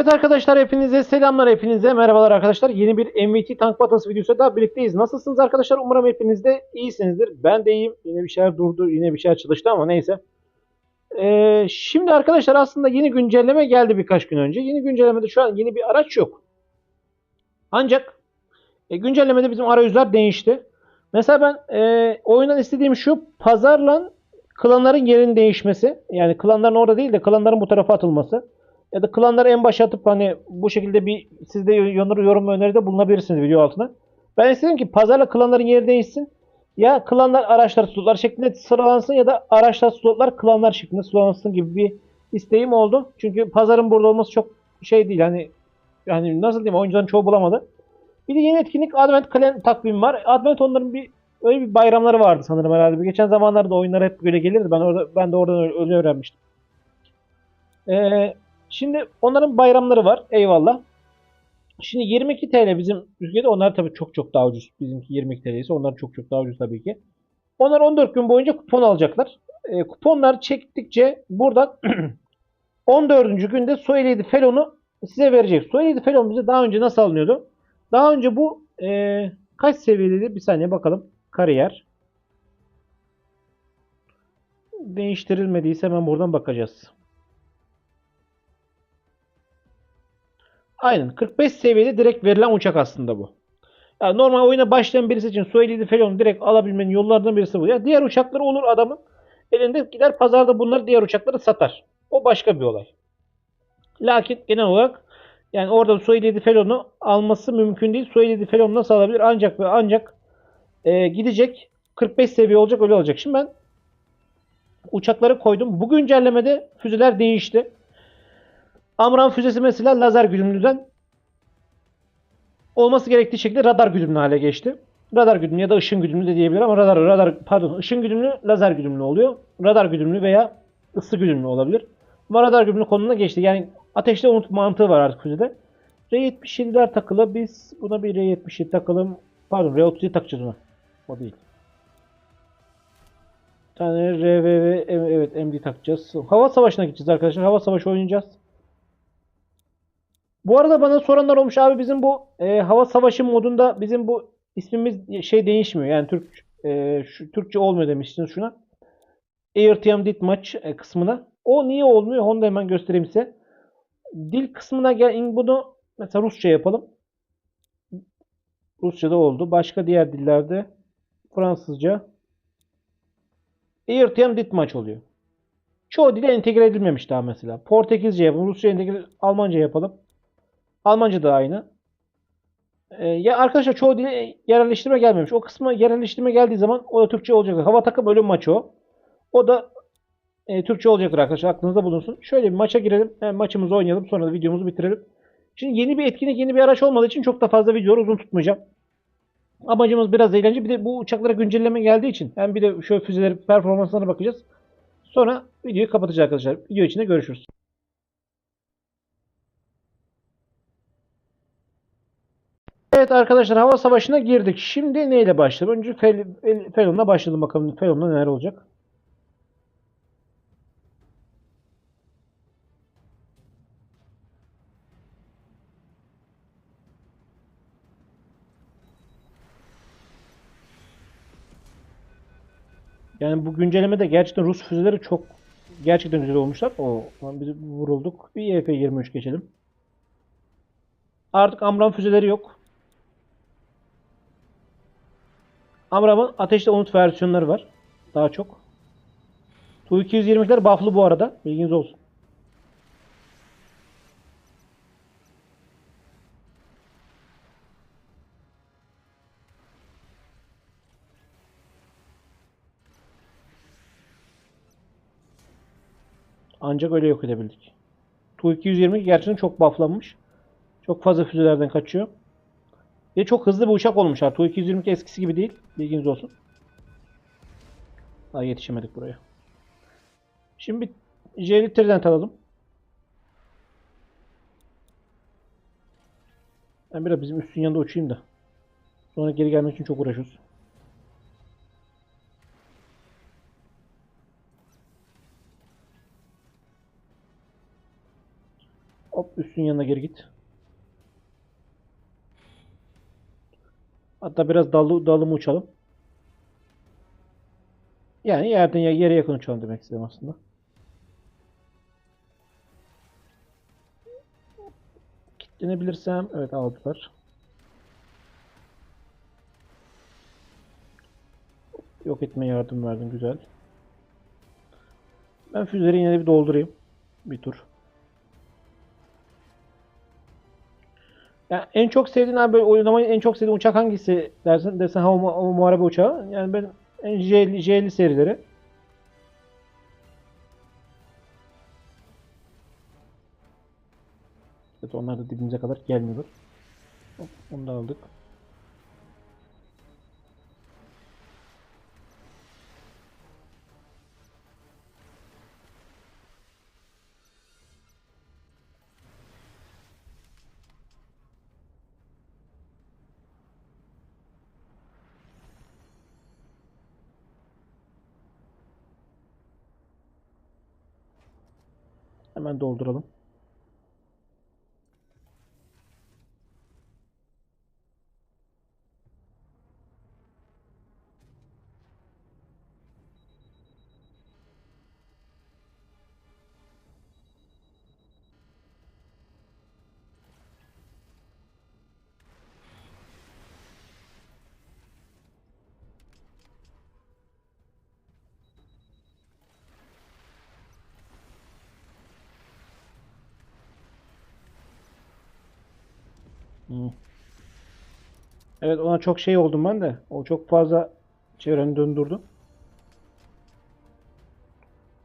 Evet arkadaşlar hepinize selamlar hepinize merhabalar arkadaşlar. Yeni bir MVT tank batası videosu daha birlikteyiz. Nasılsınız arkadaşlar? Umarım hepiniz de iyisinizdir. Ben de iyiyim. Yine bir şeyler durdu. Yine bir şeyler çalıştı ama neyse. Ee, şimdi arkadaşlar aslında yeni güncelleme geldi birkaç gün önce. Yeni güncellemede şu an yeni bir araç yok. Ancak e, güncellemede bizim arayüzler değişti. Mesela ben e, oyundan istediğim şu pazarla klanların yerin değişmesi. Yani klanların orada değil de klanların bu tarafa atılması. Ya da klanları en başa atıp hani bu şekilde bir siz de yorum, yorum öneride bulunabilirsiniz video altına. Ben istedim ki pazarla klanların yeri değişsin. Ya klanlar araçlar slotlar şeklinde sıralansın ya da araçlar slotlar klanlar şeklinde sıralansın gibi bir isteğim oldu. Çünkü pazarın burada olması çok şey değil hani yani nasıl diyeyim oyuncuların çoğu bulamadı. Bir de yeni etkinlik Advent Kalem takvimi var. Advent onların bir öyle bir bayramları vardı sanırım herhalde. Geçen zamanlarda oyunlar hep böyle gelirdi. Ben orada ben de oradan öyle öğrenmiştim. Ee, Şimdi onların bayramları var. Eyvallah. Şimdi 22 TL bizim ülkede. Onlar tabii çok çok daha ucuz. Bizimki 22 TL ise onlar çok çok daha ucuz tabii ki. Onlar 14 gün boyunca kupon alacaklar. E, kuponlar çektikçe buradan 14. günde Soyledi Felon'u size verecek. Soyledi Felon bize daha önce nasıl alınıyordu? Daha önce bu e, kaç seviyedeydi? Bir saniye bakalım. Kariyer. Değiştirilmediyse hemen buradan bakacağız. Aynen. 45 seviyede direkt verilen uçak aslında bu. Yani normal oyuna başlayan birisi için Sueliydi Felon'u direkt alabilmenin yollarından birisi bu. Ya diğer uçakları olur adamın. Elinde gider pazarda bunları diğer uçakları satar. O başka bir olay. Lakin genel olarak yani orada Sueliydi Felon'u alması mümkün değil. Sueliydi Felon nasıl alabilir? Ancak ve ancak e, gidecek 45 seviye olacak öyle olacak. Şimdi ben uçakları koydum. Bu güncellemede füzeler değişti. Amram füzesi mesela lazer güdümlüden olması gerektiği şekilde radar güdümlü hale geçti. Radar güdümlü ya da ışın güdümlü de diyebilir ama radar radar pardon ışın güdümlü lazer güdümlü oluyor. Radar güdümlü veya ısı güdümlü olabilir. Ama radar güdümlü konumuna geçti. Yani ateşte unut mantığı var artık füzede. R77'ler takılı. Biz buna bir R77 takalım. Pardon R37 takacağız ona. O değil. Bir tane RVV evet MD takacağız. Hava savaşına gideceğiz arkadaşlar. Hava savaşı oynayacağız. Bu arada bana soranlar olmuş abi bizim bu e, hava savaşı modunda bizim bu ismimiz şey değişmiyor. Yani Türk e, şu Türkçe olmuyor demiştiniz şuna. AirTM Deathmatch e, kısmına. O niye olmuyor? Onu da hemen göstereyim size. Dil kısmına gel bunu mesela Rusça yapalım. Rusça'da oldu. Başka diğer dillerde Fransızca AirTM Deathmatch oluyor. Çoğu dile entegre edilmemiş daha mesela. Portekizce yapalım, Rusça entegre, Almanca yapalım. Almanca da aynı. Ee, ya arkadaşlar çoğu dile yerelleştirme gelmemiş. O kısmı yerelleştirme geldiği zaman o da Türkçe olacak. Hava takım ölüm maçı o. O da e, Türkçe olacaktır arkadaşlar. Aklınızda bulunsun. Şöyle bir maça girelim. Yani maçımızı oynayalım. Sonra da videomuzu bitirelim. Şimdi yeni bir etkinlik, yeni bir araç olmadığı için çok da fazla videoları uzun tutmayacağım. Amacımız biraz eğlence. Bir de bu uçaklara güncelleme geldiği için hem bir de şöyle füzelerin performanslarına bakacağız. Sonra videoyu kapatacağız arkadaşlar. Video içinde görüşürüz. Evet arkadaşlar hava savaşına girdik. Şimdi neyle başlayalım? Önce Fel Felon'la başlayalım bakalım. Felon'la neler olacak? Yani bu güncellemede gerçekten Rus füzeleri çok gerçekten güzel olmuşlar. O biz vurulduk. Bir EF-23 geçelim. Artık Amram füzeleri yok. Amram'ın ateşli unut versiyonları var. Daha çok. Tu-220'ler buff'lı bu arada. Bilginiz olsun. Ancak öyle yok edebildik. Tu-220 gerçekten çok bufflanmış. Çok fazla füzelerden kaçıyor. Ve çok hızlı bir uçak olmuş ha. Tu-222 eskisi gibi değil. Bilginiz olsun. Daha yetişemedik buraya. Şimdi bir J Trident alalım. Ben biraz bizim üstün yanında uçayım da. Sonra geri gelmek için çok uğraşıyoruz. Hop üstün yanına geri git. Hatta biraz dallı, dallı uçalım? Yani yerden yere yakın uçalım demek istedim aslında. Kitlenebilirsem evet aldılar. Yok etmeye yardım verdin güzel. Ben füzeleri yine de bir doldurayım. Bir tur. Ya en çok sevdiğin abi böyle oynamayı en çok sevdiğin uçak hangisi dersin desen hava, hava muharebe uçağı. Yani ben en J50, J50 serileri. Evet onlar da dibimize kadar gelmiyorlar. Hop, onu da aldık. Hemen dolduralım. Evet ona çok şey oldum ben de. O çok fazla çevreni döndürdü.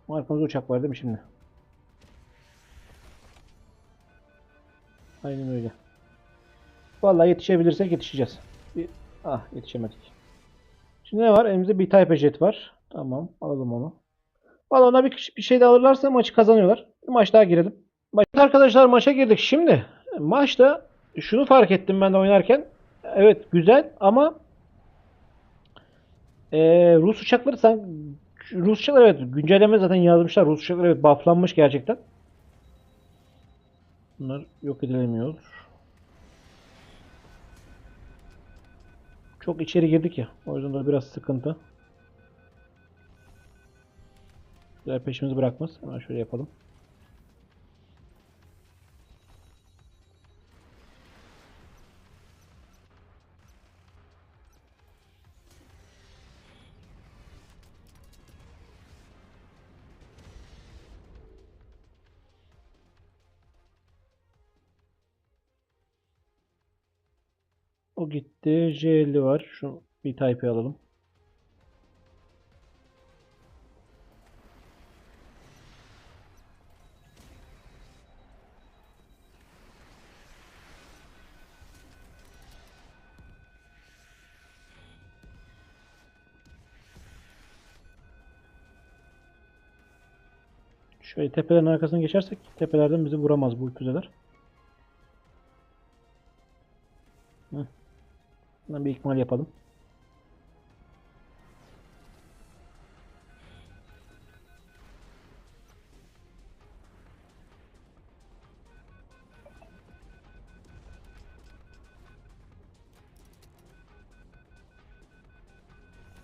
Arkamızda uçak var değil mi şimdi? Aynen öyle. Vallahi yetişebilirsek yetişeceğiz. Bir... Ah yetişemedik. Şimdi ne var? Elimizde bir Type Jet var. Tamam alalım onu. Vallahi ona bir, bir şey de alırlarsa maçı kazanıyorlar. Bir maç daha girelim. Maç- Arkadaşlar maça girdik. Şimdi maçta şunu fark ettim ben de oynarken. Evet güzel ama eee, Rus uçakları sen Rus uçakları evet güncelleme zaten yazmışlar. Rus uçakları evet bufflanmış gerçekten. Bunlar yok edilemiyor. Çok içeri girdik ya. O yüzden de biraz sıkıntı. Diğer peşimizi bırakmaz. Hemen şöyle yapalım. O gitti. J50 var. Şu bir type alalım. Şöyle tepelerin arkasına geçersek tepelerden bizi vuramaz bu füzeler. Hı. Bundan bir ikmal yapalım.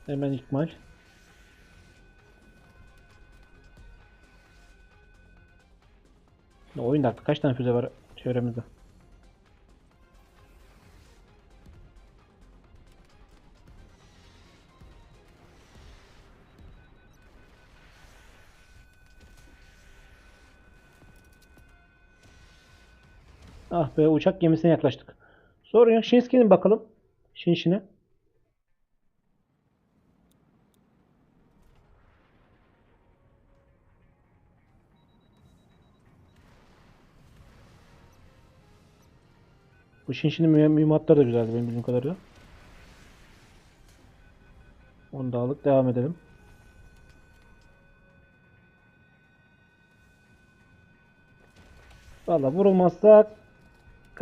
Hemen ikmal. Oyunda artık kaç tane füze var çevremizde? Be uçak gemisine yaklaştık. Yok. Shinski'nin bakalım. Shinshine. Bu Shinshin'in mühimmatları da güzeldi benim bildiğim kadarıyla. Onu da aldık. Devam edelim. Valla vurulmazsak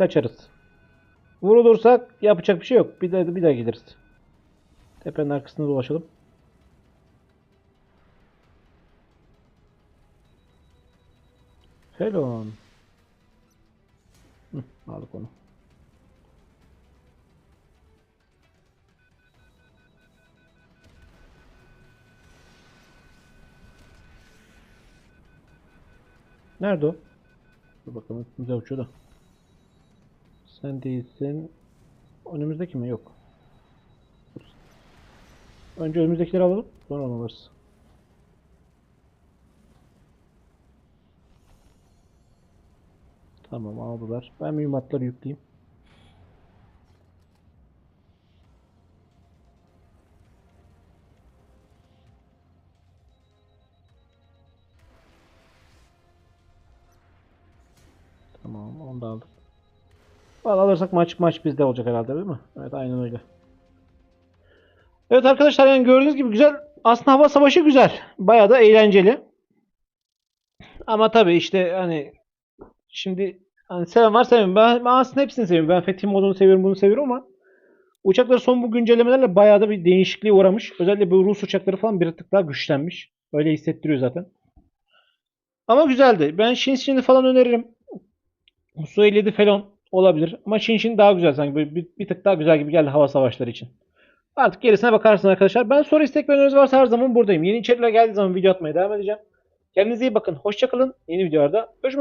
kaçarız. Vurulursak yapacak bir şey yok. Bir de bir daha gideriz. Tepenin arkasında dolaşalım. Hello. Aldık onu. Nerede o? Dur bakalım güzel uçuyor da. Sen değilsin. Önümüzdeki mi? Yok. Önce önümüzdekileri alalım. Sonra onu alırız. Tamam aldılar. Ben mühimmatları yükleyeyim. Tamam onu da aldık. Valla alırsak maç maç bizde olacak herhalde değil mi? Evet aynen öyle. Evet arkadaşlar yani gördüğünüz gibi güzel. Aslında hava savaşı güzel. Bayağı da eğlenceli. Ama tabii işte hani şimdi hani seven var sevmiyorum. Ben, ben aslında hepsini seviyorum. Ben Fethi modunu seviyorum bunu seviyorum ama uçakları son bu güncellemelerle bayağı da bir değişikliğe uğramış. Özellikle bu Rus uçakları falan bir tık daha güçlenmiş. Öyle hissettiriyor zaten. Ama güzeldi. Ben Shinshin'i falan öneririm. Su 57 falan olabilir. Ama Shinshin daha güzel sanki. Böyle bir, bir tık daha güzel gibi geldi hava savaşları için. Artık gerisine bakarsın arkadaşlar. Ben soru istek ve öneriniz varsa her zaman buradayım. Yeni içerikler geldiği zaman video atmaya devam edeceğim. Kendinize iyi bakın. Hoşçakalın. Yeni videolarda görüşmek